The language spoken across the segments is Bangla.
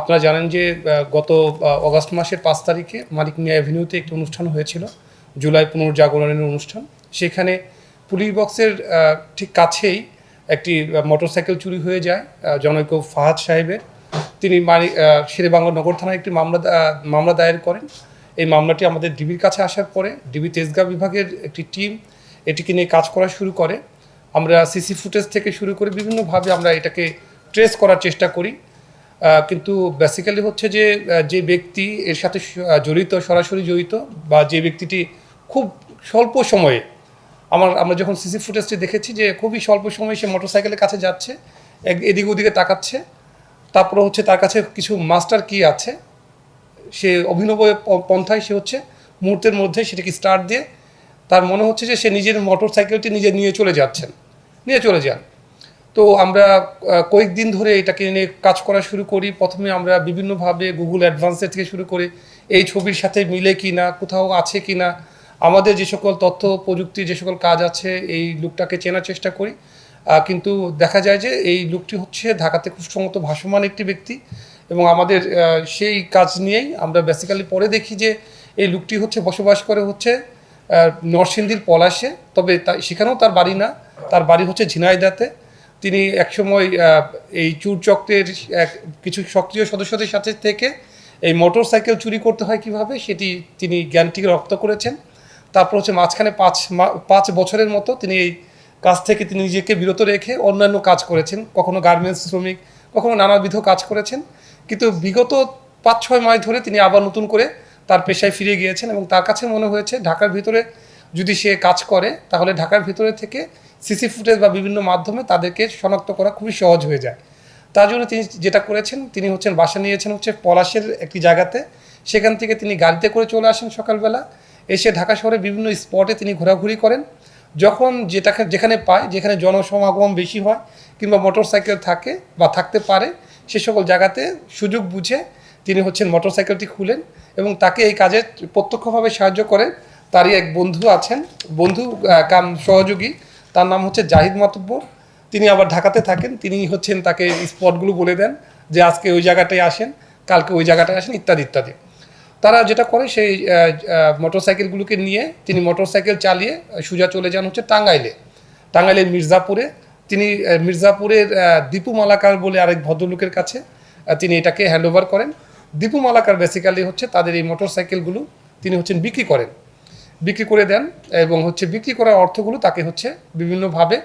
আপনারা জানেন যে গত অগাস্ট মাসের পাঁচ তারিখে মালিক মিয়া অ্যাভিনিউতে একটি অনুষ্ঠান হয়েছিল, জুলাই পুনর্জাগরণের অনুষ্ঠান। সেখানে পুলিশ বক্সের ঠিক কাছেই একটি মোটরসাইকেল চুরি হয়ে যায় জনৈক ফাহাদ সাহেবের। তিনি মানি শেরে বাংলা নগর থানায় একটি মামলা মামলা দায়ের করেন। এই মামলাটি আমাদের ডিবির কাছে আসার পরে ডিবি তেজগাঁ বিভাগের একটি টিম এটিকে নিয়ে কাজ করা শুরু করে। আমরা সিসি ফুটেজ থেকে শুরু করে বিভিন্নভাবে আমরা এটাকে ট্রেস করার চেষ্টা করি। কিন্তু বেসিক্যালি হচ্ছে যে যে ব্যক্তি এর সাথে জড়িত, সরাসরি জড়িত, বা যে ব্যক্তিটি খুব স্বল্প সময়ে, আমার, আমরা যখন সিসি ফুটেজটি দেখেছি যে খুবই স্বল্প সময়ে সে মোটরসাইকেলের কাছে যাচ্ছে এদিকে ওদিকে তাকাচ্ছে, তারপরে হচ্ছে তার কাছে কিছু মাস্টার কি আছে, সে অভিনব পন্থায় সে হচ্ছে মুহূর্তের মধ্যে সেটাকে স্টার্ট দিয়ে, তার মনে হচ্ছে যে সে নিজের মোটর সাইকেলটি নিজে নিয়ে চলে যাচ্ছেন, নিয়ে চলে যান। তো আমরা কয়েকদিন ধরে এটাকে নিয়ে কাজ করা শুরু করি। প্রথমে আমরা বিভিন্নভাবে গুগল অ্যাডভান্সের থেকে শুরু করে এই ছবির সাথে মিলে কি না কোথাও আছে কি না আমাদের যে সকল তথ্য প্রযুক্তি যে সকল কাজ আছে, এই লুকটাকে চেনার চেষ্টা করি। কিন্তু দেখা যায় যে এই লুকটি হচ্ছে ঢাকাতে খুব সম্ভবত ভাসমান একটি ব্যক্তি এবং আমাদের সেই কাজ নিয়েই আমরা বেসিক্যালি পরে দেখি যে এই লুকটি হচ্ছে, বসবাস করে হচ্ছে নরসিংদীর পলাশে। তবে তা- সেখানেও তার বাড়ি না, তার বাড়ি হচ্ছে ঝিনাইদাতে। তিনি একসময় এই চুর চক্রের এক, কিছু সক্রিয় সদস্যদের সাথে থেকে এই মোটর সাইকেল চুরি করতে হয় কীভাবে সেটি তিনি জ্ঞানটিকে রপ্ত করেছেন। তারপর হচ্ছে মাঝখানে পাঁচ পাঁচ বছরের মতো তিনি এই কাজ থেকে তিনি নিজেকে বিরত রেখে অন্যান্য কাজ করেছেন। কখনো গার্মেন্টস শ্রমিক, কখনো নানাবিধ কাজ করেছেন। কিন্তু বিগত পাঁচ ছয় মাস ধরে তিনি আবার নতুন করে তার পেশায় ফিরে গিয়েছেন এবং তার কাছে মনে হয়েছে, ঢাকার ভিতরে যদি সে কাজ করে, তাহলে ঢাকার ভিতরে থেকে সিসি ফুটেজ বা বিভিন্ন মাধ্যমে তাদেরকে শনাক্ত করা খুবই সহজ হয়ে যায়। তার জন্য তিনি যেটা করেছেন, তিনি হচ্ছেন বাসা নিয়েছেন হচ্ছে পলাশের একটি জায়গাতে। সেখান থেকে তিনি গাড়িতে করে চলে আসেন সকালবেলা। এসে ঢাকা শহরে বিভিন্ন স্পটে তিনি ঘোরাঘুরি করেন। যখন যেটাকে, যেখানে পায়, যেখানে জনসমাগম বেশি হয় কিংবা মোটরসাইকেল থাকে বা থাকতে পারে, সে সকল জায়গাতে সুযোগ বুঝে তিনি হচ্ছেন মোটরসাইকেলটি খুলেন এবং তাকে এই কাজে প্রত্যক্ষভাবে সাহায্য করেন তারই এক বন্ধু আছেন। বন্ধু কাম, সহযোগী তার নাম হচ্ছে জাহিদ মাতুব্বর। তিনি আবার ঢাকাতে থাকেন। তিনি হচ্ছেন তাকে স্পটগুলো বলে দেন যে আজকে ওই জায়গাটায় আসেন, কালকে ওই জায়গাটায় আসেন, ইত্যাদি ইত্যাদি। তারা যেটা করে সেই মোটরসাইকেলগুলোকে নিয়ে তিনি মোটরসাইকেল চালিয়ে সুজা চলে যান হচ্ছে টাঙ্গাইলে। টাঙ্গাইলের মির্জাপুরে। তিনি মির্জাপুরের দীপু মালাকার বলে আরেক ভদ্রলোকের কাছে তিনি এটাকে হ্যান্ড ওভার করেন। দীপু মালাকার বেসিক্যালি হচ্ছে তাদের এই মোটরসাইকেলগুলো তিনি হচ্ছেন বিক্রি করেন। বিক্রি করে দেন এবং হচ্ছে বিক্রি করার অর্থগুলো তাকে হচ্ছে বিভিন্নভাবে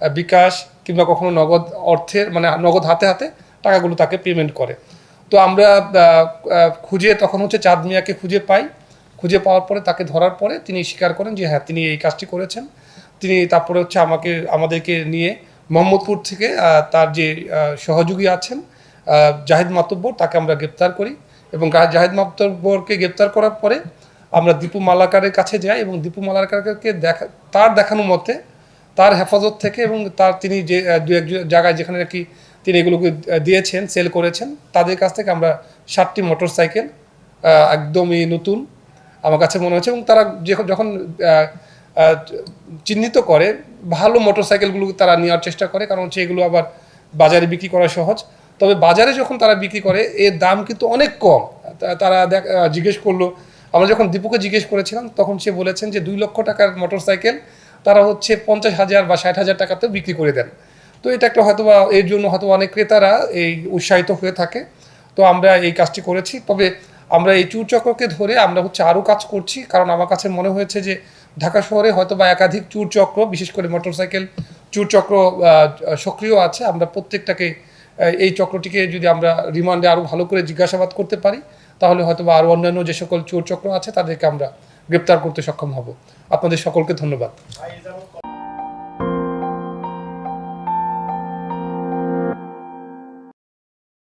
বিকাশ কিংবা কখনো নগদ অর্থের মানে নগদ হাতে হাতে টাকাগুলো তাকে পেমেন্ট করে। তো আমরা খুঁজে তখন হচ্ছে চাঁদ মিয়াকে খুঁজে পাই। খুঁজে পাওয়ার পরে তাকে ধরার পরে তিনি স্বীকার করেন যে হ্যাঁ তিনি এই কাজটি করেছেন। তিনি তারপরে হচ্ছে আমাকে, আমাদেরকে নিয়ে মোহাম্মদপুর থেকে তার যে সহযোগী আছেন জাহিদ মাতব্বর তাকে আমরা গ্রেপ্তার করি এবং জাহিদ মাতব্বরকে গ্রেপ্তার করার পরে আমরা দীপু মালাকারের কাছে যাই এবং দীপু মালাকারকে দেখা তার দেখানো মতে তার হেফাজত থেকে এবং তার তিনি যে দু এক জায়গায় যেখানে নাকি তিনি এগুলোকে দিয়েছেন, সেল করেছেন, তাদের কাছ থেকে আমরা ষাটটি মোটর সাইকেল একদমই নতুন আমার কাছে মনে হচ্ছে এবং তারা যখন চিহ্নিত করে, ভালো মোটর সাইকেলগুলো তারা নেওয়ার চেষ্টা করে, কারণ হচ্ছে এগুলো আবার বাজারে বিক্রি করা সহজ। তবে বাজারে যখন তারা বিক্রি করে, এর দাম কিন্তু অনেক কম। তারা দেখ জিজ্ঞেস করল আমরা যখন দীপুকে জিজ্ঞেস করেছিলাম, তখন সে বলেছেন যে দুই লক্ষ টাকার মোটর সাইকেল তারা হচ্ছে পঞ্চাশ হাজার বা ষাট হাজার টাকাতেও বিক্রি করে দেন। তো এটা একটা হয়তো বা এর জন্য হয়তো অনেক ক্রেতারা এই উৎসাহিত হয়ে থাকে। তো আমরা এই কাজটি করেছি। তবে আমরা এই চুরচক্রকে ধরে আমরা হচ্ছে আরও কাজ করছি। কারণ আমার কাছে মনে হয়েছে যে ঢাকা শহরে হয়তো বা একাধিক চুরচক্র বিশেষ করে মোটরসাইকেল চুরচক্র সক্রিয় আছে। আমরা প্রত্যেকটাকে এই চক্রটিকে যদি আমরা রিমান্ডে আরও ভালো করে জিজ্ঞাসাবাদ করতে পারি তাহলে হয়তো বা আরও অন্যান্য যে সকল চোর চক্র আছে, তাদেরকে আমরা গ্রেপ্তার করতে সক্ষম হব। আপনাদের সকলকে ধন্যবাদ।